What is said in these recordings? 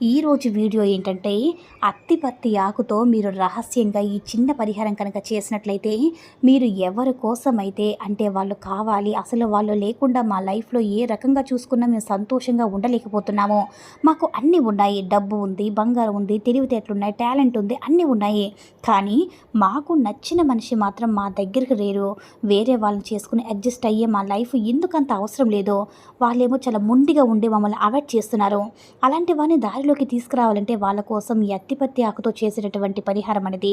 ఈరోజు వీడియో ఏంటంటే అత్తిపత్తి ఆకుతో మీరు రహస్యంగా ఈ చిన్న పరిహారం కనుక చేసినట్లయితే మీరు ఎవరి కోసమైతే అంటే వాళ్ళు కావాలి అసలు వాళ్ళు లేకుండా మా లైఫ్లో ఏ రకంగా చూసుకున్నా మేము సంతోషంగా ఉండలేకపోతున్నాము. మాకు అన్నీ ఉన్నాయి. డబ్బు ఉంది బంగారం ఉంది తెలివితేటలు ఉన్నాయి టాలెంట్ ఉంది అన్నీ ఉన్నాయి. కానీ మాకు నచ్చిన మనిషి మాత్రం మా దగ్గరికి లేరు వేరే వాళ్ళని చేసుకుని అడ్జస్ట్ అయ్యే మా లైఫ్ ఎందుకంత అవసరం లేదో వాళ్ళేమో చాలా ముండిగా ఉండి మమ్మల్ని అవాయిడ్ చేస్తున్నారు. అలాంటి వారిని దారిలోకి తీసుకురావాలంటే వాళ్ళ కోసం ఈ అత్తిపత్తి ఆకుతో చేసేటటువంటి పరిహారం అనేది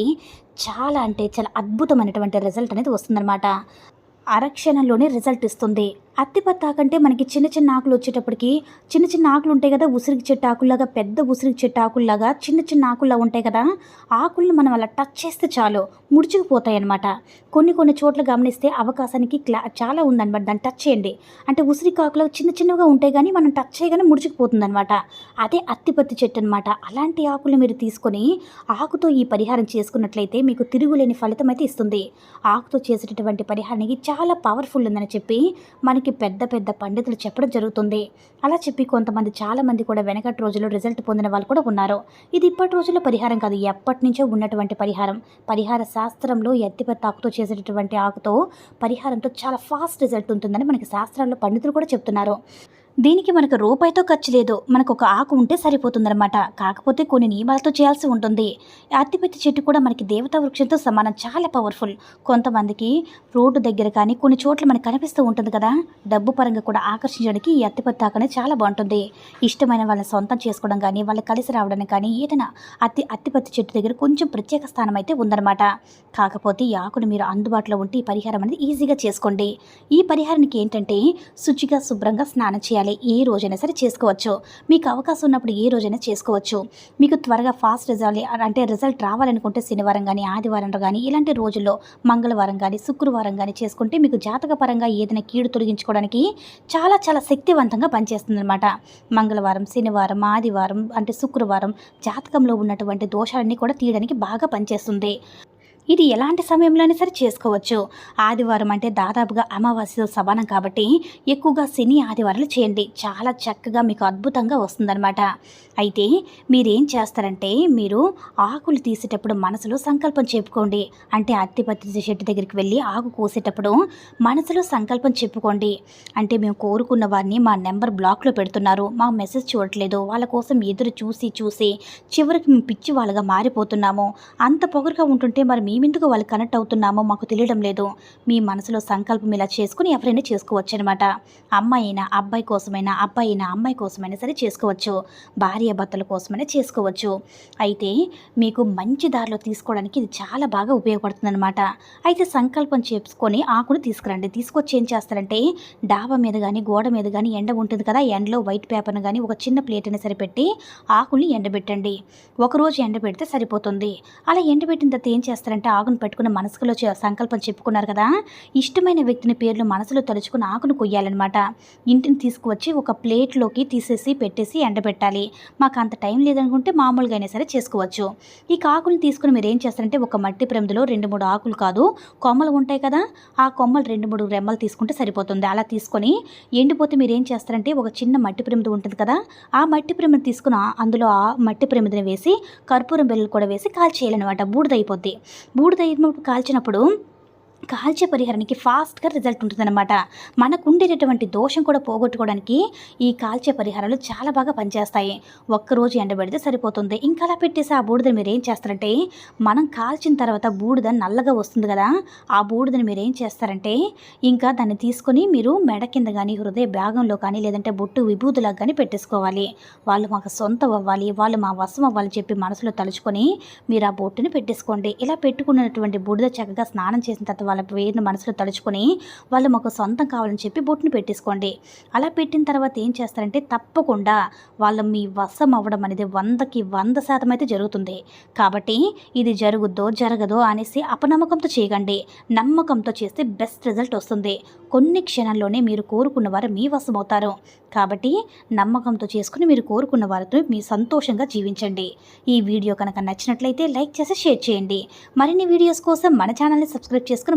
చాలా అంటే చాలా అద్భుతమైనటువంటి రిజల్ట్ అనేది వస్తుందన్నమాట. అరక్షణంలోనే రిజల్ట్ ఇస్తుంది. అత్తిపత్తాకంటే మనకి చిన్న చిన్న ఆకులు వచ్చేటప్పటికి చిన్న చిన్న ఆకులు ఉంటాయి కదా ఉసిరికి చెట్టు ఆకుల్లాగా పెద్ద ఉసిరికి చెట్టు ఆకుల్లాగా చిన్న చిన్న ఆకుల్లా ఉంటాయి కదా ఆకుల్ని మనం అలా టచ్ చేస్తే చాలు ముడుచుకుపోతాయి అనమాట కొన్ని కొన్ని చోట్ల గమనిస్తే అవకాశానికి క్లా చాలా ఉందన్నమాట. దాన్ని టచ్ చేయండి. అంటే ఉసిరి ఆకులు చిన్న చిన్నగా ఉంటాయి కానీ మనం టచ్ చేయగానే ముడుచుకుపోతుందనమాట అదే అత్తిపత్తి చెట్టు అనమాట అలాంటి ఆకులు మీరు తీసుకొని ఆకుతో ఈ పరిహారం చేసుకున్నట్లయితే మీకు తిరుగులేని ఫలితం అయితే ఇస్తుంది. ఆకుతో చేసేటటువంటి పరిహారానికి చాలా పవర్ఫుల్ ఉందని చెప్పి మనకి పెద్ద పెద్ద పండితులు చెప్పడం జరుగుతుంది. అలా చెప్పి కొంతమంది చాలామంది కూడా వెనకటి రోజుల్లో రిజల్ట్ పొందిన వాళ్ళు కూడా ఉన్నారు. ఇది ఇప్పటి రోజుల్లో పరిహారం కాదు ఎప్పటి నుంచో ఉన్నటువంటి పరిహారం. పరిహార శాస్త్రంలో ఎత్తిపెత్త ఆకుతో చేసేటటువంటి ఆకుతో పరిహారంతో చాలా ఫాస్ట్ రిజల్ట్ ఉంటుందని మనకి శాస్త్రాల్లో పండితులు కూడా చెప్తున్నారు. దీనికి మనకు రూపాయితో ఖర్చు లేదు. మనకు ఒక ఆకు ఉంటే సరిపోతుందన్నమాట. కాకపోతే కొన్ని నియమాలతో చేయాల్సి ఉంటుంది. అత్తిపెత్తి చెట్టు కూడా మనకి దేవతా వృక్షంతో సమానం. చాలా పవర్ఫుల్. కొంతమందికి రోడ్డు దగ్గర కానీ కొన్ని చోట్ల మనకు కనిపిస్తూ ఉంటుంది కదా. డబ్బు పరంగా కూడా ఆకర్షించడానికి ఈ అత్తిపత్తి ఆకు అనేది చాలా బాగుంటుంది. ఇష్టమైన వాళ్ళని సొంతం చేసుకోవడం కానీ వాళ్ళు కలిసి రావడానికి కానీ ఏదైనా అత్తి అత్తిపత్తి చెట్టు దగ్గర కొంచెం ప్రత్యేక స్థానం అయితే ఉందన్నమాట. కాకపోతే ఈ ఆకును మీరు అందుబాటులో ఉంటే ఈ పరిహారం అనేది ఈజీగా చేసుకోండి. ఈ పరిహారానికి ఏంటంటే శుచిగా శుభ్రంగా స్నానం చేయాలి. ఏ రోజైనా సరే చేసుకోవచ్చు. మీకు అవకాశం ఉన్నప్పుడు ఏ రోజైనా చేసుకోవచ్చు. మీకు త్వరగా ఫాస్ట్ రిజల్ట్ అంటే రిజల్ట్ రావాలనుకుంటే శనివారం కానీ ఆదివారం కానీ ఇలాంటి రోజుల్లో మంగళవారం కానీ శుక్రవారం కానీ చేసుకుంటే మీకు జాతక పరంగా ఏదైనా కీడు తొలగించుకోవడానికి చాలా చాలా శక్తివంతంగా పనిచేస్తుంది అనమాట మంగళవారం శనివారం ఆదివారం అంటే శుక్రవారం జాతకంలో ఉన్నటువంటి దోషాలన్నీ కూడా తీయడానికి బాగా పనిచేస్తుంది. ఇది ఎలాంటి సమయంలోనే సరే చేసుకోవచ్చు. ఆదివారం అంటే దాదాపుగా అమావాస్యతో సమానం కాబట్టి ఎక్కువగా శని ఆదివారాలు చేయండి. చాలా చక్కగా మీకు అద్భుతంగా వస్తుందన్నమాట. అయితే మీరేం చేస్తారంటే మీరు ఆకులు తీసేటప్పుడు మనసులో సంకల్పం చెప్పుకోండి. అంటే అత్తిపత్తి చెట్టు దగ్గరికి వెళ్ళి ఆకు కోసేటప్పుడు మనసులో సంకల్పం చెప్పుకోండి. అంటే మేము కోరుకున్న వారిని మా నెంబర్ బ్లాక్లో పెడుతున్నారు. మా మెసేజ్ చూడట్లేదు. వాళ్ళ కోసం ఎదురు చూసి చూసి చివరికి మేము పిచ్చి వాళ్ళగా మారిపోతున్నాము. అంత పొగరుగా ఉంటుంటే మరి మీ మేమెందుకు వాళ్ళు కనెక్ట్ అవుతున్నామో మాకు తెలియడం లేదు. మీ మనసులో సంకల్పం ఇలా చేసుకుని ఎవరైనా చేసుకోవచ్చు అనమాట అమ్మాయి అయినా అబ్బాయి కోసమైనా అబ్బాయి అయినా అమ్మాయి కోసమైనా సరే చేసుకోవచ్చు. భార్య భర్తల కోసమైనా చేసుకోవచ్చు. అయితే మీకు మంచి దారిలో తీసుకోవడానికి ఇది చాలా బాగా ఉపయోగపడుతుంది అనమాట అయితే సంకల్పం చేసుకొని ఆకును తీసుకురండి. తీసుకొచ్చి ఏం చేస్తారంటే డాబా మీద కానీ గోడ మీద కానీ ఎండ ఉంటుంది కదా ఎండలో వైట్ పేపర్ని కానీ ఒక చిన్న ప్లేట్ అయినా సరిపెట్టి ఆకుల్ని ఎండబెట్టండి. ఒకరోజు ఎండబెడితే సరిపోతుంది. అలా ఎండబెట్టిన తర్వాత ఏం చేస్తారంటే ఆకును పెట్టుకుని మనసులో చే- సంకల్పం చెప్పుకున్నారు కదా? ఇష్టమైన వ్యక్తిని పేర్లు మనసులో తలుచుకుని ఆకును కొయ్యాలన్నమాట. ఇంటిని తీసుకువచ్చి ఒక ప్లేట్లోకి తీసేసి పెట్టేసి ఎండబెట్టాలి. మాకు అంత టైం లేదనుకుంటే మామూలుగా అయినా సరే చేసుకోవచ్చు. ఈ ఆకులను తీసుకుని మీరు ఏం చేస్తారంటే ఒక మట్టి ప్రమిదిలో రెండు మూడు ఆకులు కాదు కొమ్మలు ఉంటాయి కదా? ఆ కొమ్మలు రెండు మూడు రెమ్మలు తీసుకుంటే సరిపోతుంది. అలా తీసుకొని ఎండిపోతే మీరు ఏం చేస్తారంటే ఒక చిన్న మట్టి ప్రమిది ఉంటుంది కదా? ఆ మట్టి ప్రమిద తీసుకుని అందులో ఆ మట్టి ప్రమిదిని వేసి కర్పూరం బెల్లు కూడా వేసి కాల్చేయాలన్నమాట. బూడిద అయిపోద్ది బూడిద అయినప్పుడు కాల్చినప్పుడు కాల్చే పరిహారానికి ఫాస్ట్గా రిజల్ట్ ఉంటుందన్నమాట. మనకు ఉండేటటువంటి దోషం కూడా పోగొట్టుకోవడానికి ఈ కాల్చే పరిహారాలు చాలా బాగా పనిచేస్తాయి. ఒక్కరోజు ఎండబెడితే సరిపోతుంది. ఇంకా అలా పెట్టేసి ఆ బూడిదని మీరు ఏం చేస్తారంటే మనం కాల్చిన తర్వాత బూడిద నల్లగా వస్తుంది కదా ఆ బూడిదని మీరు ఏం చేస్తారంటే ఇంకా దాన్ని తీసుకొని మీరు మెడ కింద కానీ హృదయ భాగంలో కానీ లేదంటే బొట్టు విభూతులకు కానీ పెట్టేసుకోవాలి. వాళ్ళు మాకు సొంతం అవ్వాలి వాళ్ళు మా వశం అవ్వాలని చెప్పి మనసులో తలుచుకొని మీరు ఆ బొట్టుని పెట్టేసుకోండి. ఇలా పెట్టుకున్నటువంటి బూడిద చక్కగా స్నానం చేసిన తర్వాత వాళ్ళ పేరుని మనసులో తలుచుకొని వాళ్ళు మాకు సొంతం కావాలని చెప్పి బొట్టుని పెట్టేసుకోండి. అలా పెట్టిన తర్వాత ఏం చేస్తారంటే తప్పకుండా వాళ్ళు మీ వశం అవ్వడం అనేది వందకి వంద శాతం అయితే జరుగుతుంది. కాబట్టి ఇది జరుగుద్దో జరగదో అనేసి అపనమ్మకంతో చేయకండి. నమ్మకంతో చేస్తే బెస్ట్ రిజల్ట్ వస్తుంది. కొన్ని క్షణంలోనే మీరు కోరుకున్న వారు మీ వశం అవుతారు. కాబట్టి నమ్మకంతో చేసుకుని మీరు కోరుకున్న వారితో మీ సంతోషంగా జీవించండి. ఈ వీడియో కనుక నచ్చినట్లయితే లైక్ చేసి షేర్ చేయండి. మరిన్ని వీడియోస్ కోసం మన ఛానల్ని సబ్స్క్రైబ్ చేసుకుని